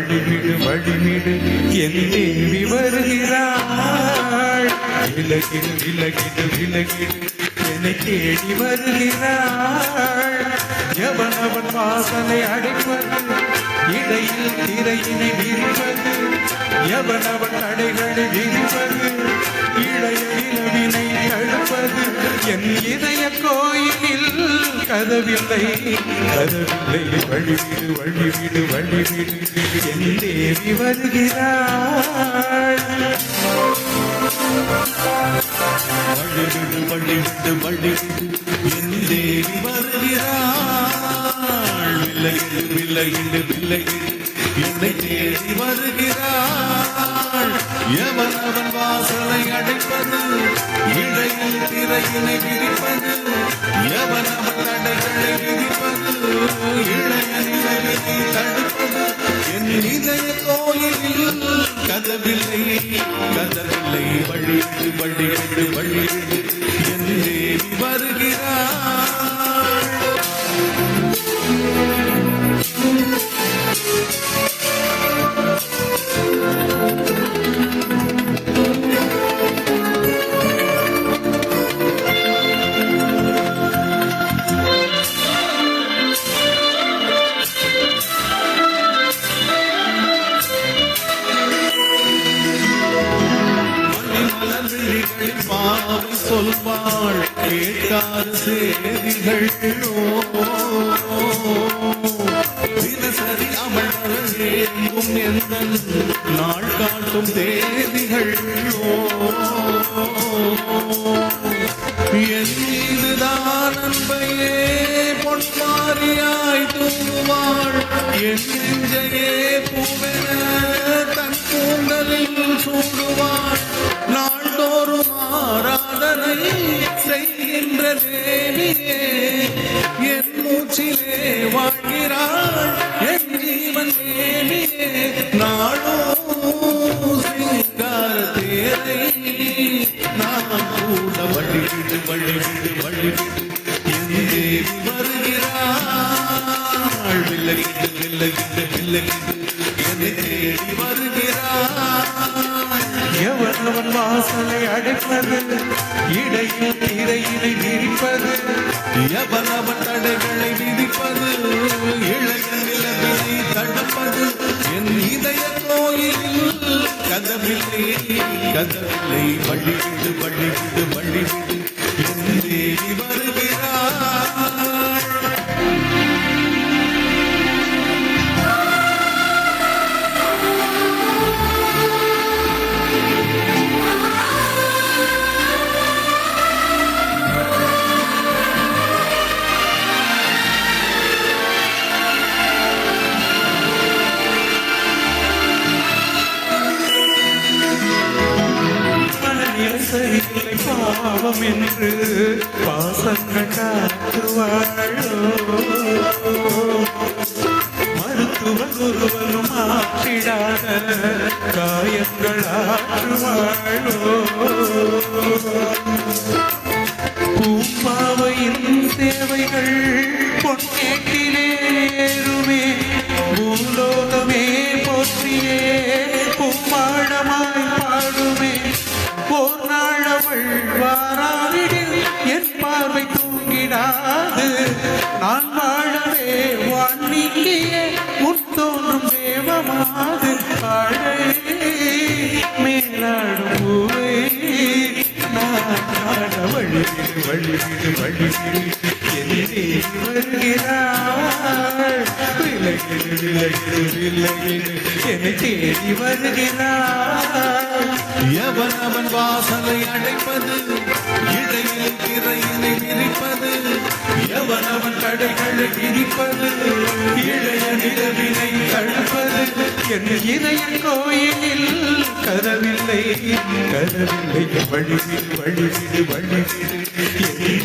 வழிவிடு வழிவிடு. என் தேவி வருகிறாள். விலகிடு விலகிடு விலகிடு. என்னை தேடி வருகிறாள். எவன் அவன் வாசனை அடைப்பது இடையில் திரையினை விரிவது எவனவன் அடைகளை விரிவது இளைய நிலவினை அழுப்பது. என் இதய கோயிலில் கதவில்லை கதவில்லை வழிவிடு வழிவிடு வழிவிடு. என் தேவி வருகிறாள். வழிவிடு வழிவிடு வழிவிடு. என் தேவி வருகிறாள். விலகிடு விலகிடு விலகிடு என்னை தேடி வருகிறாள். எவன் அவன் வாசலை அடைப்பது? இடையில் திரையினை விரிப்பது? எவன் அவன் தடைகளை விதிப்பது இளைய நிலையை தடுப்பது? என் இதய கோயிலில் கதவில்லை கதவில்லை. வழிவிடு வழிவிடு வழிவிடு சொல்வாள் கேட்காத செய்திகள் தினசரி அமல் எங்கும் எந்த நாள் காட்டும் தேதிகள் என் மீதுதான் அன்பையே பொன்மாரியாய் தூங்குவாள் என் நெஞ்சையே பூவென தன் கூந்தலில் சூடுவாள். செய்கின்ற தேவியே என் மூச்சிலே வாழ்கிறாள் என் ஜீவன் தேவியே நாளோ சிங்கார தேரை நாம் கூட வழிவிடு வழிவிடு வழிவிடு. என் தேவி வருகிறாள் வில்லகிட்டு வில்லகிட்டு வில்லகிட்டு என்னை தேடி வருகிறாள். எவன் அவன் வாசலை அடைப்பது இடையில் திரையினை விரிப்பது எவன் அவன் தடைகளை விதிப்பது இளைய நிலவினை தடுப்பது. என் இதய கோயில் கதவில்லை கதவில்லை வழிவிடு வழிவிடு வழிவிடு மனநிலை பாவம் என்று பாசங்கள் காட்டுவாழோ மருத்துவ குருவனும் ஆற்றிடாத காயங்கள் ஆற்றுவாழோ. பூம்பாவையின் சேவைகள் பொன்னே நாளவள் வழிவிடு வழிவிடு வருகிறாள் விலகிடு விலகிடு விலகிடு என்னை தேடி வருகிறாள் எவன் அவன் வாசலை அடைப்பது இடையில் திரையினை விரிப்பது எவன் அவன் தடைகளை விதிப்பது இளைய நிலவினை தடுப்பது என் இதய கோயிலில் கதவில்லை கதவில்லை. வழிவிடு வழிவிடு வழிவிடு